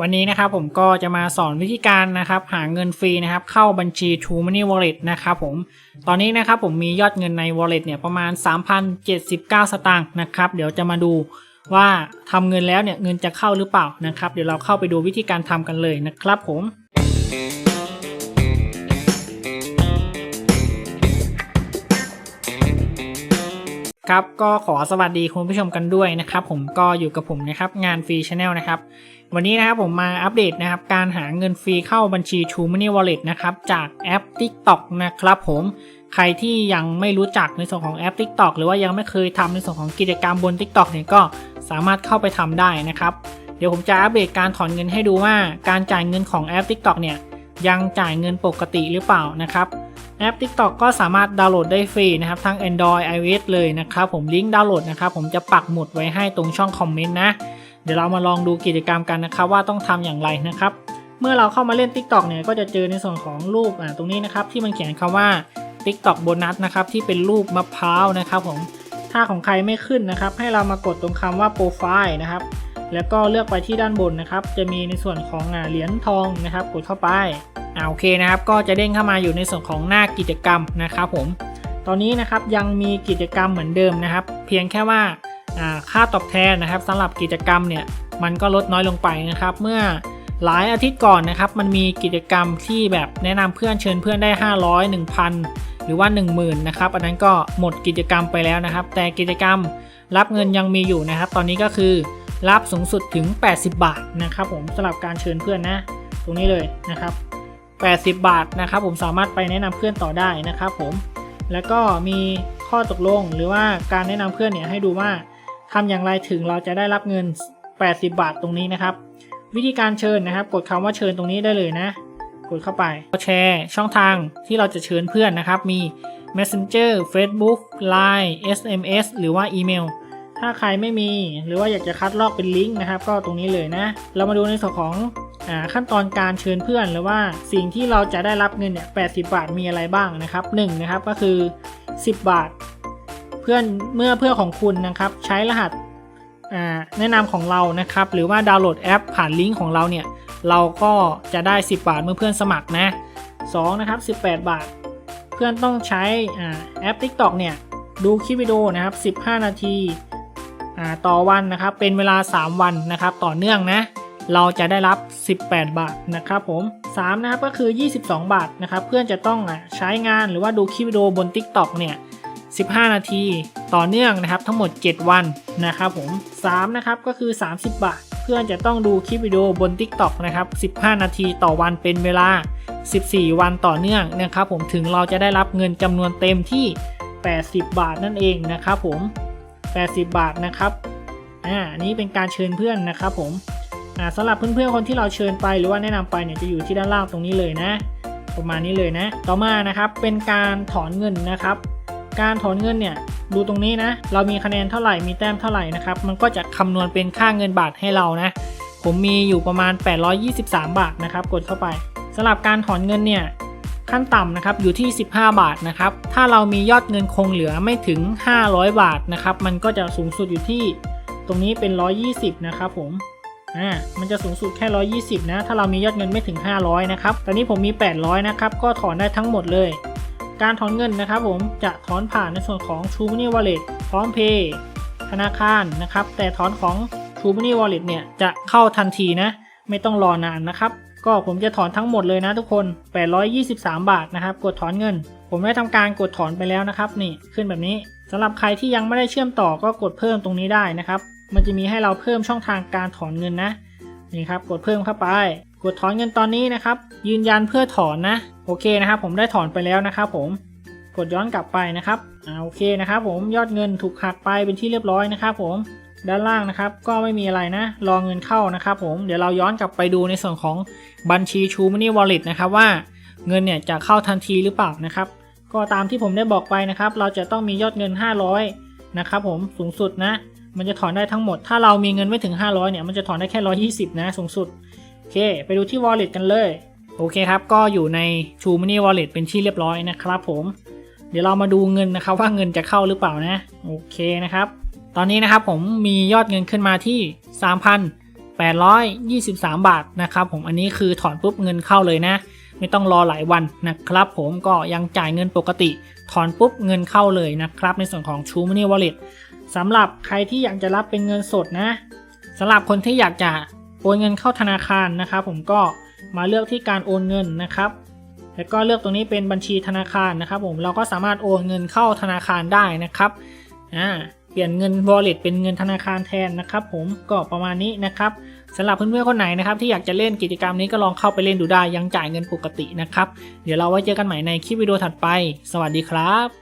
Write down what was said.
วันนี้นะครับผมก็จะมาสอนวิธีการนะครับหาเงินฟรีนะครับเข้าบัญชี True Money Wallet นะครับผมตอนนี้นะครับผมมียอดเงินใน Wallet เนี่ยประมาณ 3,079 สตางค์นะครับเดี๋ยวจะมาดูว่าทำเงินแล้วเนี่ยเงินจะเข้าหรือเปล่านะครับ เดี๋ยวเราเข้าไปดูวิธีการทำกันเลยนะครับผม ครับก็ขอสวัสดีคุณผู้ชมกันด้วยนะครับผมก็อยู่กับผมนะครับงานฟรีชาแนลนะครับวันนี้นะครับผมมาอัปเดตนะครับการหาเงินฟรีเข้าบัญชี True Money Wallet นะครับจากแอป TikTok นะครับผมใครที่ยังไม่รู้จักในส่วนของแอป TikTok หรือว่ายังไม่เคยทำในส่วนของกิจกรรมบน TikTok เนี่ยก็สามารถเข้าไปทำได้นะครับเดี๋ยวผมจะอัปเดตการถอนเงินให้ดูว่า การจ่ายเงินของแอป TikTok เนี่ยยังจ่ายเงินปกติหรือเปล่านะครับ แอป TikTok ก็สามารถดาวน์โหลดได้ฟรีนะครับทั้ง Android iOS เลยนะครับผมลิงก์ดาวน์โหลดนะครับผมจะปักหมุดไว้ให้ตรงช่องคอมเมนต์นะ เดี๋ยวเรามาลองดูกิจกรรมกันนะครับว่าต้องทำอย่างไรนะครับเมื่อเราเข้ามาเล่น TikTok เนี่ยก็จะเจอในส่วนของรูปอ่าตรงนี้นะครับที่มันเขียนคำว่า TikTok โบนัสนะครับที่เป็นรูปมะพร้าวนะครับผมถ้าของใครไม่ขึ้นนะครับให้เรามากดตรงคำว่าโปรไฟล์นะครับแล้วก็เลือกไปที่ด้านบนนะครับ จะมีในส่วนของเหรียญทองนะครับ กดเข้าไป อ่าโอเคนะครับก็จะเด้งเข้ามาอยู่ในส่วนของหน้ากิจกรรมนะครับผม ตอนนี้นะครับยังมีกิจกรรมเหมือนเดิมนะครับ เพียงแค่ว่าค่าตอบแทนนะครับสำหรับกิจกรรมเนี่ยมันก็ลดน้อยลงไปนะครับ เมื่อหลายอาทิตย์ก่อนนะครับ มันมีกิจกรรมที่แบบแนะนำเพื่อนเชิญเพื่อนได้ 500 1,000 หรือว่า 10,000นะครับอันนั้นก็หมดกิจกรรมไปแล้วนะครับ แต่กิจกรรมรับเงินยังมีอยู่นะครับ ตอนนี้ก็คือรับสูงสุดถึง 80 บาทนะครับ ผมสำหรับการเชิญเพื่อนนะ ตรงนี้เลยนะครับ 80 บาทนะครับผมสามารถไปแนะนำเพื่อนต่อได้นะครับผมแล้วก็มีข้อตกลงหรือว่าการแนะนำเพื่อนเนี่ยให้ดูว่าทำอย่างไรถึงเราจะได้รับเงิน 80 บาทตรงนี้นะครับ วิธีการเชิญนะครับ กดคำว่าเชิญตรงนี้ได้เลยนะ กดเข้าไปแชร์ช่องทางที่เราจะเชิญเพื่อนนะครับ มี Messenger Facebook Line SMS หรือว่าอีเมลถ้าใครไม่มีหรือว่าอยากจะคัดลอกเป็นลิงก์นะครับ ก็ตรงนี้เลยนะ เรามาดูในส่วนของ ขั้นตอนการเชิญเพื่อนหรือว่าสิ่งที่เราจะได้รับเงินเนี่ย80บาทมีอะไรบ้างนะครับ1นะครับก็คือ 10 บาท เพื่อนเมื่อเพื่อนของคุณนะครับใช้รหัสแนะนำของเรานะครับหรือว่าดาวน์โหลดแอปผ่านลิงก์ของเราเนี่ยเราก็จะได้ 10 บาทเมื่อเพื่อนสมัครนะ2นะครับ18 บาท เพื่อนต้องใช้อแอป TikTok เนี่ยดูคลิปวิดีโอนะครับ15 นาทีต่อวันนะครับเป็นเวลา 3 วันนะครับต่อเนื่องนะ เราจะได้รับ 18 บาทนะครับผม3นะครับก็คือ 22 บาทนะครับเพื่อนจะต้องอะใช้งานหรือว่าดูคลิปวิดีโอบน TikTok เนี่ย15 นาทีต่อเนื่องนะครับทั้งหมด 7 วันนะครับผม3นะครับก็คือ 30 บาท เพื่อนจะต้องดูคลิปวิดีโอบน TikTok นะครับ 15 นาทีต่อวันเป็นเวลา 14 วันต่อเนื่องนะครับผมถึงเราจะได้รับเงินจำนวนเต็มที่ 80 บาทนั่นเองนะครับผม 80 บาทนะครับอ่านี้เป็นการเชิญเพื่อนนะครับผม สำหรับเพื่อนๆคนที่เราเชิญไปหรือว่าแนะนำไปเนี่ยจะอยู่ที่ด้านล่างตรงนี้เลยนะ ประมาณนี้เลยนะ ต่อมานะครับเป็นการถอนเงินนะครับ การถอนเงินเนี่ยดูตรงนี้นะ เรามีคะแนนเท่าไหร่มีแต้มเท่าไหร่นะครับมันก็จะคำนวณเป็นค่าเงินบาทให้เรานะ ผมมีอยู่ประมาณ 823 บาทนะครับกดเข้าไปสำหรับการถอนเงินเนี่ยขั้นต่ำนะครับอยู่ที่ 15 บาทนะครับถ้าเรามียอดเงินคงเหลือไม่ถึง 500 บาทนะครับมันก็จะสูงสุดอยู่ที่ตรงนี้เป็น 120 นะครับผม อ่ามันจะสูงสุดแค่ 120 นะ ถ้าเรามียอดเงินไม่ถึง 500 นะครับ ตอนนี้ผมมี 800 นะครับ ก็ถอนได้ทั้งหมดเลย การถอนเงินนะครับผมจะถอนผ่านในส่วนของ True Money Wallet พร้อมเพย์ธนาคารนะครับ แต่ถอนของ True Money Wallet เนี่ยจะเข้าทันทีนะ ไม่ต้องรอนานนะครับ ก็ผมจะถอนทั้งหมดเลยนะทุกคน 823 บาทนะครับ กดถอนเงิน ผมได้ทำการกดถอนไปแล้วนะครับ นี่ขึ้นแบบนี้สำหรับใครที่ยังไม่ได้เชื่อมต่อก็กดเพิ่มตรงนี้ได้นะครับ มันจะมีให้เราเพิ่มช่องทางการถอนเงินนะนี่ครับกดเพิ่มเข้าไป กดถอนเงินตอนนี้นะครับ ยืนยันเพื่อถอนนะ โอเคนะครับ ผมได้ถอนไปแล้วนะครับผมกดย้อนกลับไปนะครับอ่าโอเคนะครับ ผมยอดเงินถูกหักไปเป็นที่เรียบร้อยนะครับ ผมด้านล่างนะครับ ก็ไม่มีอะไรนะรอเงินเข้านะครับ ผมเดี๋ยวเราย้อนกลับไปดูในส่วนของบัญชี True Money Wallet นะครับว่าเงินเนี่ยจะเข้าทันทีหรือเปล่านะครับ ก็ตามที่ผมได้บอกไปนะครับ เราจะต้องมียอดเงิน 500นะครับผมสูงสุดนะ มันจะถอนได้ทั้งหมด ถ้าเรามีเงินไม่ถึง 500เนี่ย มันจะถอนได้แค่ 120 นะ สูงสุด โอเค ไปดูที่ wallet กันเลย โอเคครับ ก็อยู่ใน True Money Wallet เป็นที่เรียบร้อยนะครับผม เดี๋ยวเรามาดูเงินนะครับว่าเงินจะเข้าหรือเปล่านะ โอเคนะครับ ตอนนี้นะครับผมมียอดเงินขึ้นมาที่ 3,823 บาทนะครับผม อันนี้คือถอนปุ๊บเงินเข้าเลยนะ ไม่ต้องรอหลายวันนะครับผม ก็ยังจ่ายเงินปกติ ถอนปุ๊บเงินเข้าเลยนะครับ ในส่วนของ True Money Wallet สำหรับใครที่อยากจะรับเป็นเงินสดนะสำหรับคนที่อยากจะโอนเงินเข้าธนาคารนะครับผมก็มาเลือกที่การโอนเงินนะครับ แล้วก็เลือกตรงนี้เป็นบัญชีธนาคารนะครับ ผมเราก็สามารถโอนเงินเข้าธนาคารได้นะครับอ่าเปลี่ยนเงิน wallet เป็นเงินธนาคารแทนนะครับผมก็ประมาณนี้นะครับสำหรับเพื่อนๆคนไหนนะครับที่อยากจะเล่นกิจกรรมนี้ก็ลองเข้าไปเล่นดูได้ยังจ่ายเงินปกตินะครับ เดี๋ยวเราไว้เจอกันใหม่ในคลิปวิดีโอถัดไป สวัสดีครับ